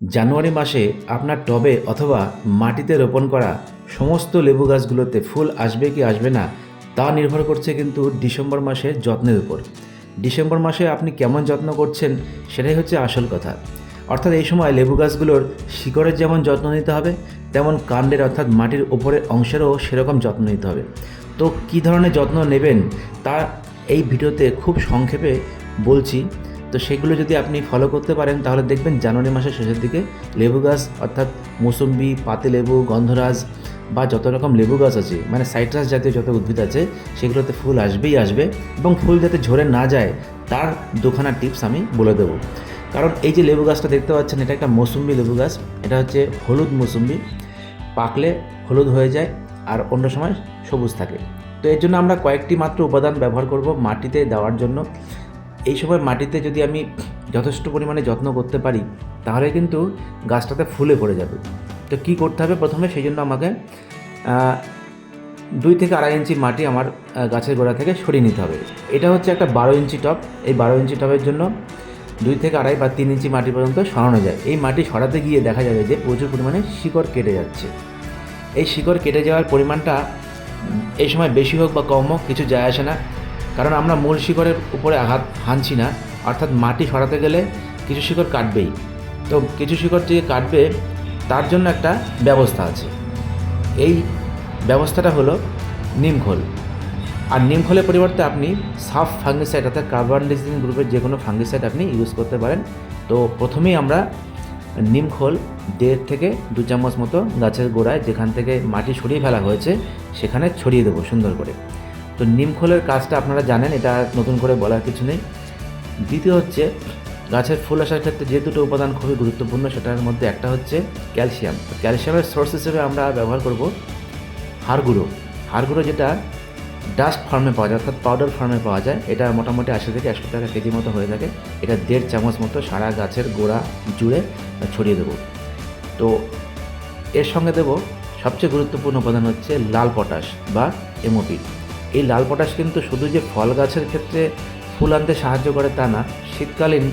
জানুয়ারি মাসে আপনার টবে অথবা মাটিতে রোপণ করা সমস্ত লেবু গাছগুলোতে ফুল আসবে কি আসবে না, তা নির্ভর করছে কিন্তু ডিসেম্বর মাসের যত্নের উপর। ডিসেম্বর মাসে আপনি কেমন যত্ন করছেন সেটাই হচ্ছে আসল কথা। অর্থাৎ এই সময় লেবু গাছগুলোর শিকড়ের যেমন যত্ন নিতে হবে, তেমন কাণ্ডের অর্থাৎ মাটির উপরের অংশেরও সেরকম যত্ন নিতে হবে। তো কী ধরনের যত্ন নেবেন তা এই ভিডিওতে খুব সংক্ষেপে বলছি। তো সেগুলো যদি আপনি ফলো করতে পারেন, তাহলে দেখবেন জানুয়ারি মাসের শেষের দিকে লেবু গাছ, অর্থাৎ মৌসুম্বি, পাতে লেবু, গন্ধরাজ বা যত রকম লেবু গাছ আছে মানে সাইট্রাস জাতীয় যত উদ্ভিদ আছে, সেগুলোতে ফুল আসবেই আসবে এবং ফুল যাতে ঝরে না যায়, তার দুখানা টিপস আমি বলে দেবো। কারণ এই যে লেবু গাছটা দেখতে পাচ্ছেন, এটা একটা মৌসুম্বি লেবু গাছ, এটা হচ্ছে হলুদ মৌসুম্বি, পাকলে হলুদ হয়ে যায় আর অন্য সময় সবুজ থাকে। তো এর জন্য আমরা কয়েকটি মাত্র উপাদান ব্যবহার করব মাটিতে দেওয়ার জন্য। এই সময় মাটিতে যদি আমি যথেষ্ট পরিমাণে যত্ন করতে পারি, তাহলে কিন্তু গাছটাতে ফুলে ভরে যাবে। তো কী করতে হবে প্রথমে? সেই জন্য আমাকে দুই থেকে আড়াই ইঞ্চি মাটি আমার গাছের গোড়া থেকে সরিয়ে নিতে হবে। এটা হচ্ছে একটা বারো ইঞ্চি টব। এই বারো ইঞ্চি টবের জন্য দুই থেকে আড়াই বা তিন ইঞ্চি মাটি পর্যন্ত সরানো যায়। এই মাটি সরাতে গিয়ে দেখা যাবে যে প্রচুর পরিমাণে শিকড় কেটে যাচ্ছে। এই শিকড় কেটে যাওয়ার পরিমাণটা এই সময় বেশি হোক বা কম হোক, কিছু যায় আসে না। কারণ আমরা মূল শিকড়ের উপরে আঘাত হানছি না, অর্থাৎ মাটি সরাতে গেলে কিছু শিকড় কাটবেই। তো কিছু শিকড় যে কাটবে, তার জন্য একটা ব্যবস্থা আছে। এই ব্যবস্থাটা হলো নিমখোল আর নিমখোলের পরিবর্তে আপনি সাফ ফাঙ্গিসাইড অর্থাৎ কার্বনডিজিন গ্রুপের যে কোনো ফাঙ্গিসাইড আপনি ইউজ করতে পারেন। তো প্রথমেই আমরা নিমখোল দেড় থেকে দু চামচ মতো গাছের গোড়ায় যেখান থেকে মাটি সরিয়ে ফেলা হয়েছে, সেখানে ছড়িয়ে দেবো সুন্দর করে। তো নিমখোলের কাজটা আপনারা জানেন, এটা নতুন করে বলার কিছু নেই। দ্বিতীয় হচ্ছে, গাছের ফুল আসার ক্ষেত্রে যে দুটো উপাদান খুবই গুরুত্বপূর্ণ, সেটার মধ্যে একটা হচ্ছে ক্যালসিয়াম। ক্যালসিয়ামের সোর্স হিসেবে আমরা ব্যবহার করব হাড়গুঁড়ো। হাড়গুঁড়ো যেটা ডাস্ট ফার্মে পাওয়া যায়, অর্থাৎ পাউডার ফার্মে পাওয়া যায়, এটা মোটামুটি আশি থেকে একশো টাকা কেজি মতো হয়ে থাকে। এটা দেড় চামচ মতো সারা গাছের গোড়া জুড়ে ছড়িয়ে দেবো। তো এর সঙ্গে দেব সবচেয়ে গুরুত্বপূর্ণ উপাদান হচ্ছে লাল পটাশ বা এমওপি। এই লাল পটাশ কিন্তু শুধু যে ফল গাছের ক্ষেত্রে ফুল আনতে সাহায্য করে তা না, শীতকালীন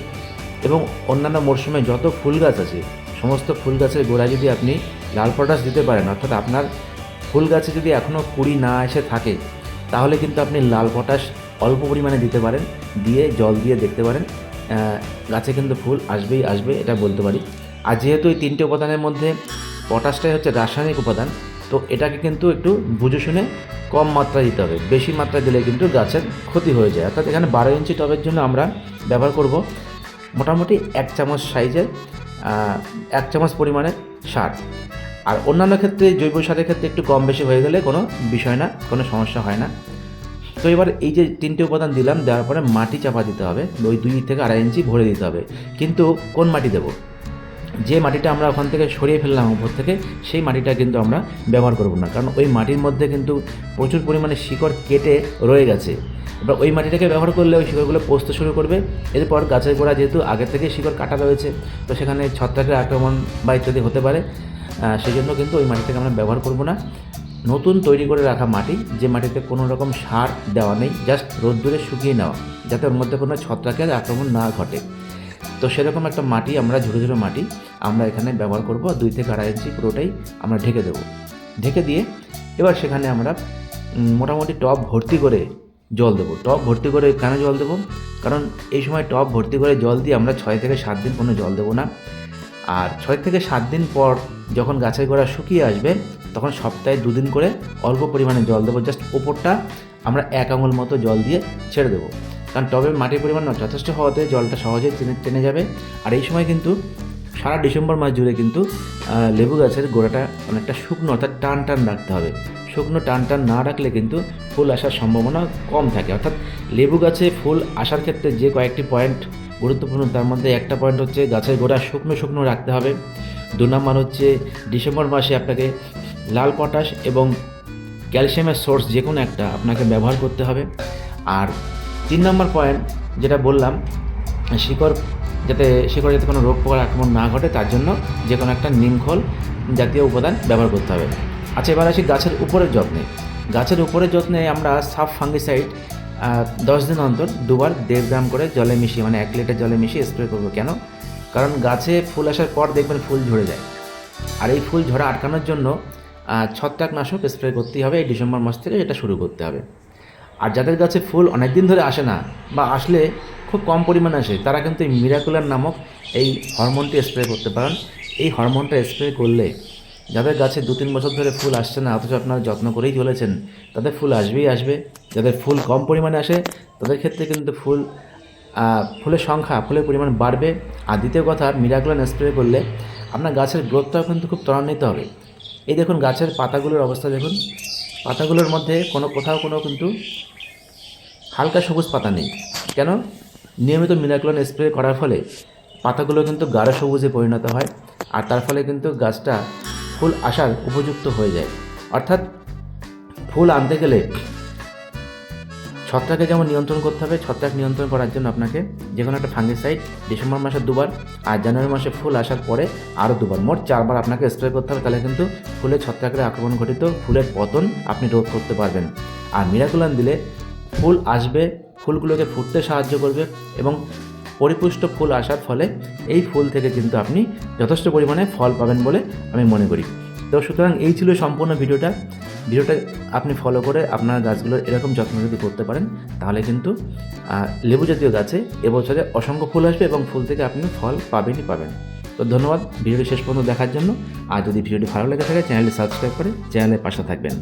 এবং অন্যান্য মরশুমে যত ফুল গাছ আছে, সমস্ত ফুল গাছের গোড়ায় যদি আপনি লাল পটাশ দিতে পারেন, অর্থাৎ আপনার ফুল গাছে যদি এখনও কুড়ি না এসে থাকে, তাহলে কিন্তু আপনি লাল পটাশ অল্প পরিমাণে দিতে পারেন, দিয়ে জল দিয়ে দেখতে পারেন গাছে কিন্তু ফুল আসবেই আসবে, এটা বলতে পারি। আর যেহেতু এই তিনটে উপাদানের মধ্যে পটাশটাই হচ্ছে রাসায়নিক উপাদান তো এটাকে কিন্তু একটু বুঝে শুনে কম মাত্রায় দিতে হবে। বেশি মাত্রায় দিলে কিন্তু গাছের ক্ষতি হয়ে যায়। অর্থাৎ এখানে বারো ইঞ্চি টবের জন্য আমরা ব্যবহার করব মোটামুটি এক চামচ সাইজের এক চামচ পরিমাণে সার। আর অন্যান্য ক্ষেত্রে জৈব সারের ক্ষেত্রে একটু কম বেশি হয়ে গেলে কোনো বিষয় না, কোনো সমস্যা হয় না। তো এবার এই যে তিনটে উপাদান দিলাম, দেওয়ার পরে মাটি চাপা দিতে হবে। ওই দুই থেকে আড়াই ইঞ্চি ভরে দিতে হবে। কিন্তু কোন মাটি দেবো? যে মাটিটা আমরা ওখান থেকে সরিয়ে ফেললাম উপর থেকে, সেই মাটিটা কিন্তু আমরা ব্যবহার করব না। কারণ ওই মাটির মধ্যে কিন্তু প্রচুর পরিমাণে শিকড় কেটে রয়ে গেছে। এবার ওই মাটিটাকে ব্যবহার করলে ওই শিকড়গুলো পচতে শুরু করবে। এরপর গাছের গোড়া যেহেতু আগে থেকে শিকড় কাটা রয়েছে, তো সেখানে ছত্রাকের আক্রমণ বা ইত্যাদি হতে পারে। সেই জন্য কিন্তু ওই মাটিটাকে আমরা ব্যবহার করব না। নতুন তৈরি করে রাখা মাটি, যে মাটিতে কোনো রকম সার দেওয়া নেই, জাস্ট রোদ্দুরে শুকিয়ে নেওয়া, যাতে ওর মধ্যে কোনো ছত্রাকের আক্রমণ না ঘটে। তো সেরকম একটা মাটি, আমরা ঝুড়ো ঝুড়ো মাটি, আমরা এখানে ব্যবহার করব, দুই থেকে আড়াই ইঞ্চি পুরোটাই আমরা ঢেকে দেবো। ঢেকে দিয়ে এবার সেখানে আমরা মোটামুটি টব ভর্তি করে জল দেবো। টব ভর্তি করে কেন জল দেবো? কারণ এই সময় টব ভর্তি করে জল দিয়ে আমরা ছয় থেকে সাত দিন কোনো জল দেবো না। আর ছয় থেকে সাত দিন পর যখন গাছের গোড়া শুকিয়ে আসবে, তখন সপ্তাহে দুদিন করে অল্প পরিমাণে জল দেবো। জাস্ট ওপরটা আমরা এক আঙুল মতো জল দিয়ে ছেড়ে দেবো। কারণ টবে মাটির পরিমাণ যথেষ্ট হওয়াতে জলটা সহজে টেনে টেনে যাবে। আর এই সময় কিন্তু সারা ডিসেম্বর মাস জুড়ে কিন্তু লেবু গাছের গোড়াটা অনেকটা শুকনো অর্থাৎ টান টান রাখতে হবে। শুকনো টান টান না রাখলে কিন্তু ফুল আসার সম্ভাবনা কম থাকে। অর্থাৎ লেবু গাছে ফুল আসার ক্ষেত্রে যে কয়েকটি পয়েন্ট গুরুত্বপূর্ণ, তার মধ্যে একটা পয়েন্ট হচ্ছে গাছের গোড়া শুকনো শুকনো রাখতে হবে। দু নম্বর হচ্ছে ডিসেম্বর মাসে আপনাকে লাল পটাশ এবং ক্যালসিয়ামের সোর্স যে কোনো একটা আপনাকে ব্যবহার করতে হবে। আর তিন নম্বর পয়েন্ট যেটা বললাম, শিকড় যাতে শিকড় যাতে কোনো রোগ পোকার আক্রমণ না ঘটে, তার জন্য যে কোনো একটা নিমখল জাতীয় উপাদান ব্যবহার করতে হবে। আচ্ছা এবার আসি গাছের উপরের যত্নে। গাছের উপরের যত্নে আমরা সাফ ফাঙ্গিসাইড দশ দিন অন্তর দুবার দেড় গ্রাম করে জলে মিশিয়ে মানে এক লিটার জলে মিশিয়ে স্প্রে করব। কেন? কারণ গাছে ফুল আসার পর দেখবেন ফুল ঝরে যায়। আর এই ফুল ঝরা আটকানোর জন্য ছত্রাকনাশক স্প্রে করতেই হবে। এই ডিসেম্বর মাস থেকে এটা শুরু করতে হবে। আর যাদের গাছে ফুল অনেক দিন ধরে আসে না বা আসলে খুব কম পরিমাণে আসে, তারা কিন্তু এই মিরাকুলার নামক এই হরমোনটি স্প্রে করতে পারেন। এই হরমোনটা স্প্রে করলে যাদের গাছে দু তিন বছর ধরে ফুল আসছে না, অথচ আপনারা যত্ন করেই চলেছেন, তাদের ফুল আসবেই আসবে। যাদের ফুল কম পরিমাণে আসে, তাদের ক্ষেত্রে কিন্তু ফুল ফুলের সংখ্যা, ফুলের পরিমাণ বাড়বে। আর দ্বিতীয় কথা মিরাকুলান স্প্রে করলে আপনার গাছের গ্রোথটাও কিন্তু খুব ত্বরান্বিত হবে। এই দেখুন গাছের পাতাগুলোর অবস্থা দেখুন। পাতাগুলোর মধ্যে কোনো কোথাও কোনো কিন্তু হালকা সবুজ পাতা নেই। কেন? নিয়মিত মিরাক্লন স্প্রে করার ফলে পাতাগুলো কিন্তু গাঢ় সবুজে পরিণত হয় আর তার ফলে কিন্তু গাছটা ফুল আসার উপযুক্ত হয়ে যায়। অর্থাৎ ফুল আনতে গেলে ছত্রাকে যেমন নিয়ন্ত্রণ করতে হবে, ছত্রাক নিয়ন্ত্রণ করার জন্য আপনাকে যে কোনো একটা ফাঙ্গিসাইড ডিসেম্বর মাসে দুবার আর জানুয়ারি মাসে ফুল আসার পরে আরও দুবার। মোট চারবার আপনাকে স্প্রে করতে হবে, তাহলে কিন্তু ফুলের ছত্রাকের আক্রমণ ঘটিত, ফুলের পতন আপনি রোধ করতে পারবেন। আর মিরাকুলান দিলে ফুল আসবে, ফুলগুলোকে ফুটতে সাহায্য করবে এবং পরিপুষ্ট ফুল আসার ফলে এই ফুল থেকে কিন্তু আপনি যথেষ্ট পরিমাণে ফল পাবেন বলে আমি মনে করি। তো সুতরাং এই ছিল সম্পূর্ণ ভিডিওটা। ভিডিওটা আপনি ফলো করে আপনার গাছগুলো এরকম যত্ন যদি করতে পারেন, তাহলে কিন্তু লেবু জাতীয় গাছে এবছরে অসংখ্য ফুল আসবে এবং ফুল থেকে আপনি ফল পাবেনই পাবেন। তো ধন্যবাদ, ভিডিওটি শেষ পর্যন্ত দেখার জন্য। আর যদি ভিডিওটি ভালো লেগে থাকে, চ্যানেলটি সাবস্ক্রাইব করে চ্যানেলের পাশে থাকবেন।